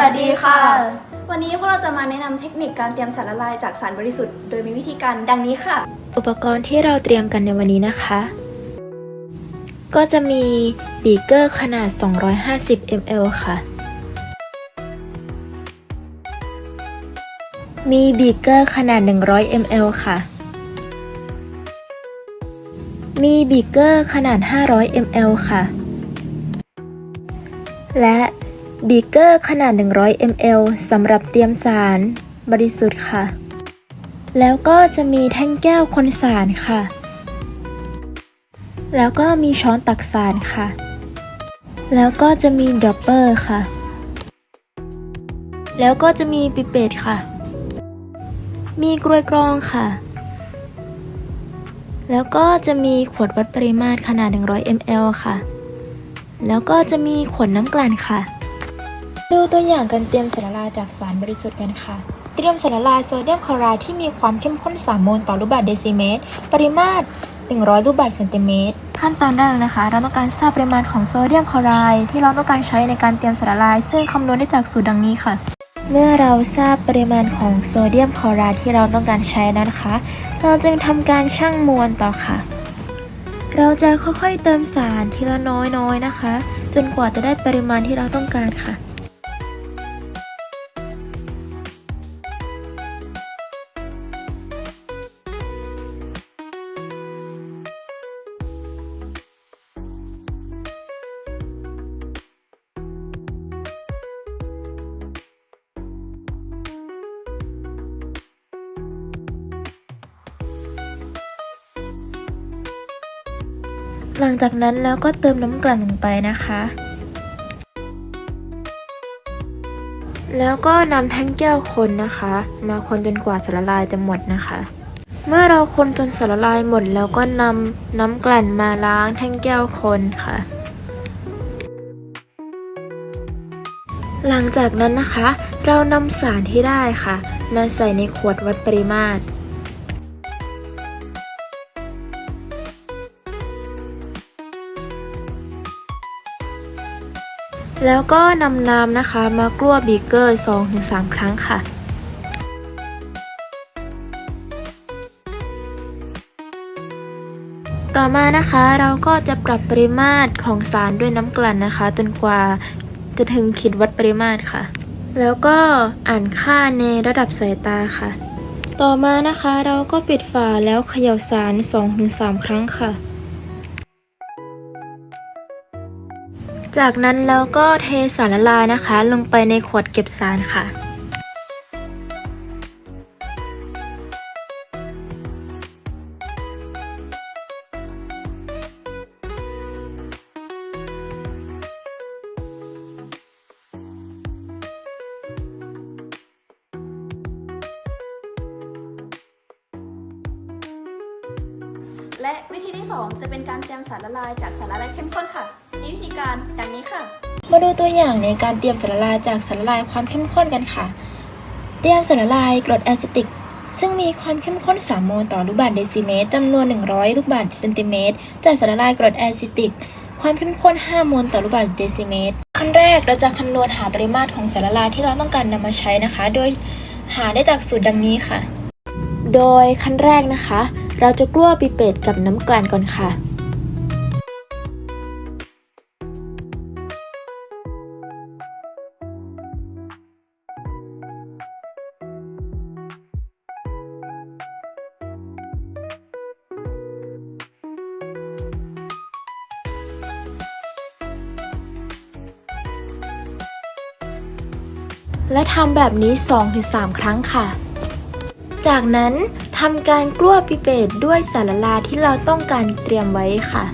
วัสดีค่ะ วันนี้พวกเราจะมาแนะนำเทคนิคการเตรียมสารละลายจากสารบริสุทธิ์ โดยมีวิธีการดังนี้ค่ะ อุปกรณ์ที่เราเตรียมกันในวันนี้นะคะ ก็จะมีบีเกอร์ขนาด 250 ml ค่ะ มีบีเกอร์ขนาด 100 ml ค่ะ มีบีเกอร์ขนาด 500 ml ค่ะ และ บีเกอร์ขนาด 100 ml สำหรับเตรียมสาร บริสุทธิ์ค่ะ แล้วก็จะมีแท่งแก้วคนสารค่ะ แล้วก็มีช้อนตักสารค่ะ แล้วก็จะมีดรอปเปอร์ค่ะ แล้วก็จะมีปิเปตค่ะ มีกรวยกรองค่ะ แล้วก็จะมีขวดวัดปริมาตรขนาด 100 ml ค่ะ แล้วก็จะมีขวดน้ำกลั่นค่ะ ดูตัวอย่างการเตรียมสารละลายจากสารบริสุทธิ์กันค่ะ เตรียมสารละลายโซเดียมคลอไรด์ที่มีความเข้มข้น 3 โมลต่อลูกบาศก์เดซิเมตร ปริมาตร 100 ลูกบาศก์เซนติเมตร ขั้นตอนแรกนะคะ เราต้องการทราบปริมาณของโซเดียมคลอไรด์ที่เราต้องการใช้ในการเตรียมสารละลาย ซึ่งคำนวณได้จากสูตรดังนี้ค่ะ เมื่อเราทราบปริมาณของโซเดียมคลอไรด์ที่เราต้องการใช้แล้นะคะ เราจึงทำการชั่งมวลต่อค่ะ เราจะค่อยๆเติมสารทีละน้อยๆนะคะ จนกว่าจะได้ปริมาณที่เราต้องการค่ะ หลังจากนั้นแล้วก็เติมน้ำกลั่นลงไปนะคะ แล้วก็นำแท่งแก้วคนนะคะ มาคนจนกว่าสารละลายจะหมดนะคะ เมื่อเราคนจนสารละลายหมดแล้วก็นำน้ำกลั่นมาล้างแท่งแก้วคนค่ะ หลังจากนั้นนะคะ เรานำสารที่ได้ค่ะ มาใส่ในขวดวัดปริมาตร แล้วก็นำน้ำนะคะมากลั้วบีเกอร์2-3 ครั้งค่ะต่อมานะคะเราก็จะปรับปริมาตรของสารด้วยน้ำกลั่นนะคะ จนกว่าจะถึงขีดวัดปริมาตรค่ะ แล้วก็อ่านค่าในระดับสายตาค่ะ ต่อมานะคะเราก็ปิดฝาแล้วเขย่าสาร 2-3 ครั้งค่ะ จากนั้นเราก็เทสารละลายนะคะ ลงไปในขวดเก็บสารค่ะ และวิธีที่ 2 จะเป็นการเตรียมสารละลายจากสารละลายเข้มข้นค่ะ วิธีการดังนี้ค่ะ มาดูตัวอย่างในการเตรียมสารละลายจากสารละลายความเข้มข้นกันค่ะ เตรียมสารละลายกรดแอซิติก ซึ่งมีความเข้มข้น 3 โมลต่อลูกบาศก์เดซิเมตรจำนวน 100 ลูกบาศก์เซนติเมตรจากสารละลายกรดแอซิติก ความเข้มข้น 5 โมลต่อลูกบาศก์เดซิเมตร ขั้นแรกเราจะคำนวณหาปริมาตรของสารละลายที่เราต้องการนำมาใช้นะคะ โดยหาได้จากสูตรดังนี้ค่ะ โดยขั้นแรกนะคะ เราจะกลั้วปิเปตกับน้ำกลั่นก่อนค่ะ และทำแบบนี้ 2-3 ครั้งค่ะ จากนั้นทำการกลั้วปิเปตด้วยสารละลายที่เราต้องการเตรียมไว้ค่ะ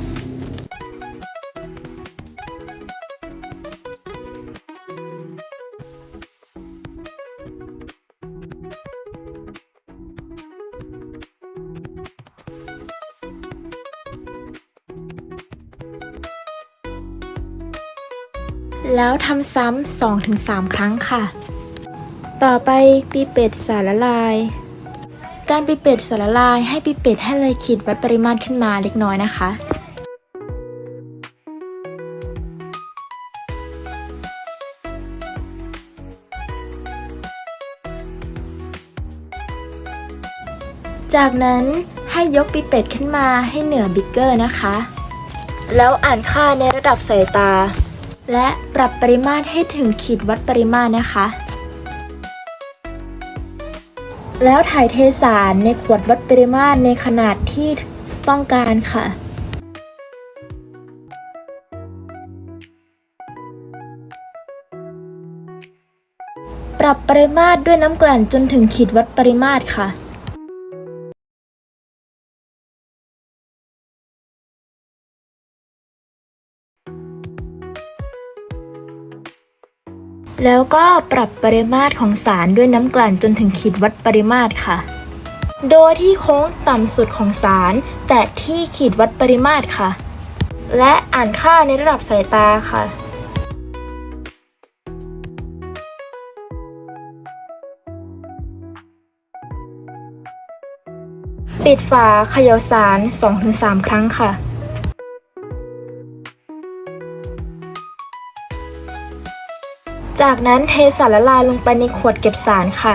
แล้วทำซ้ำ2-3 ครั้งค่ะ ต่อไปปีเป็ดสารละลาย การปีเป็ดสารละลายให้ปีเป็ดให้เลยขีดวัดปริมาณขึ้นมาเล็กน้อยนะคะจากนั้นให้ยกปีเป็ดขึ้นมาให้เหนือบิ๊กเกอร์นะคะ แล้วอ่านค่าในระดับสายตา และปรับปริมาตรให้ถึงขีดวัดปริมาตรนะคะ แล้วถ่ายเทสารในขวดวัดปริมาตรในขนาดที่ต้องการค่ะ ปรับปริมาตรด้วยน้ำกลั่นจนถึงขีดวัดปริมาตรค่ะ แล้วก็ปรับปริมาตรของสารด้วยน้ำกลั่นจนถึงขีดวัดปริมาตรค่ะ โดยที่โค้งต่ำสุดของสารแตะที่ขีดวัดปริมาตรค่ะ และอ่านค่าในระดับสายตาค่ะปิดฝาเขย่าสาร 2-3 ครั้งค่ะ จากนั้นเทสารละลายลงไปในขวดเก็บสารค่ะ